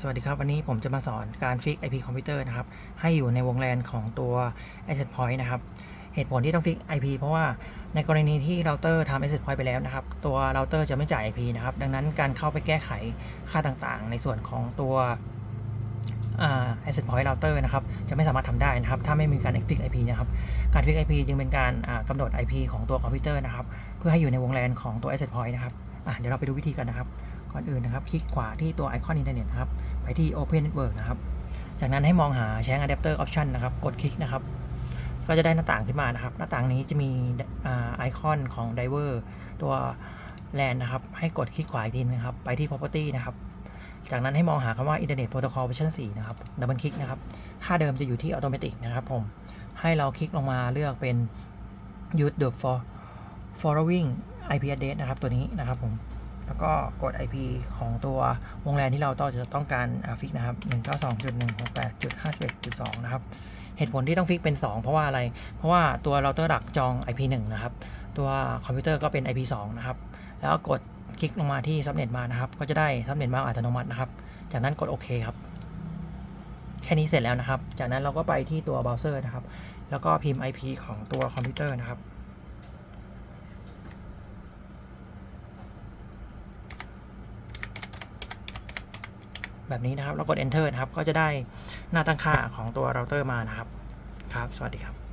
สวัสดีครับ วันนี้ผมจะมาสอนการฟิก IP คอมพิวเตอร์นะครับ ให้อยู่ในวงแลนของตัว Asset Point นะครับ เหตุผลที่ต้องฟิก IP เพราะว่าในกรณีที่เราเตอร์ทำ Asset Point ไปแล้วนะครับ ตัวเราเตอร์จะไม่จ่าย IP นะครับ ดังนั้นการเข้าไปแก้ไขค่าต่างๆ ในส่วนของตัวอ่า Asset Point Router นะครับ จะไม่สามารถทำได้นะครับ ถ้าไม่มีการ fix IP นะครับ การ fix IP จึงเป็นการกำหนด IP ของตัวคอมพิวเตอร์นะครับ เพื่อให้อยู่ในวงแลนของตัว Asset Point นะครับเดี๋ยวเราไปดูวิธีกันนะครับ ก่อนอื่นนะครับ คลิกขวาที่ตัวไอคอนอินเทอร์เน็ตครับ ไปที่ Open Network นะครับ จากนั้นให้มองหาแชง Adapter Option นะครับ กดคลิกนะครับ ก็จะได้หน้าต่างขึ้นมานะครับ หน้าต่างนี้จะมีไอคอนของ Diver ตัว LAN นะครับ ให้กดคลิกขวาอีกทีนึงครับ ไปที่ Property นะครับ จากนั้นให้มองหาคำว่า Internet Protocol Version 4 นะครับ ดับเบิลคลิกนะครับ ค่าเดิมจะอยู่ที่ Automatic นะครับผม ให้เราคลิกลงมาเลือกเป็น Use the for following IP address นะครับ ตัวนี้นะครับผม แล้วก็กด IP ของตัววงแลนที่เราต้องจะต้องการฟิกนะครับ 192.168.51.2 นะครับ เหตุผลที่ต้องฟิกเป็น 2 เพราะว่าอะไร เพราะว่าตัวเราเตอร์หลักจอง IP 1 นะครับ ตัวคอมพิวเตอร์ก็เป็น IP 2 นะครับ แล้วกดคลิกลงมาที่ subnet มานะครับ ก็จะได้ subnet มาอัตโนมัตินะครับ จากนั้นกดโอเคครับ แค่นี้เสร็จแล้วนะครับ จากนั้นเราก็ไปที่ตัวเบราว์เซอร์นะครับ แล้วก็พิมพ์ IP ของตัวคอมพิวเตอร์นะครับ แบบนี้นะครับแล้วกด enter นะครับ ก็จะได้หน้าตั้งค่าของตัวเราเตอร์มานะครับ ครับ สวัสดีครับ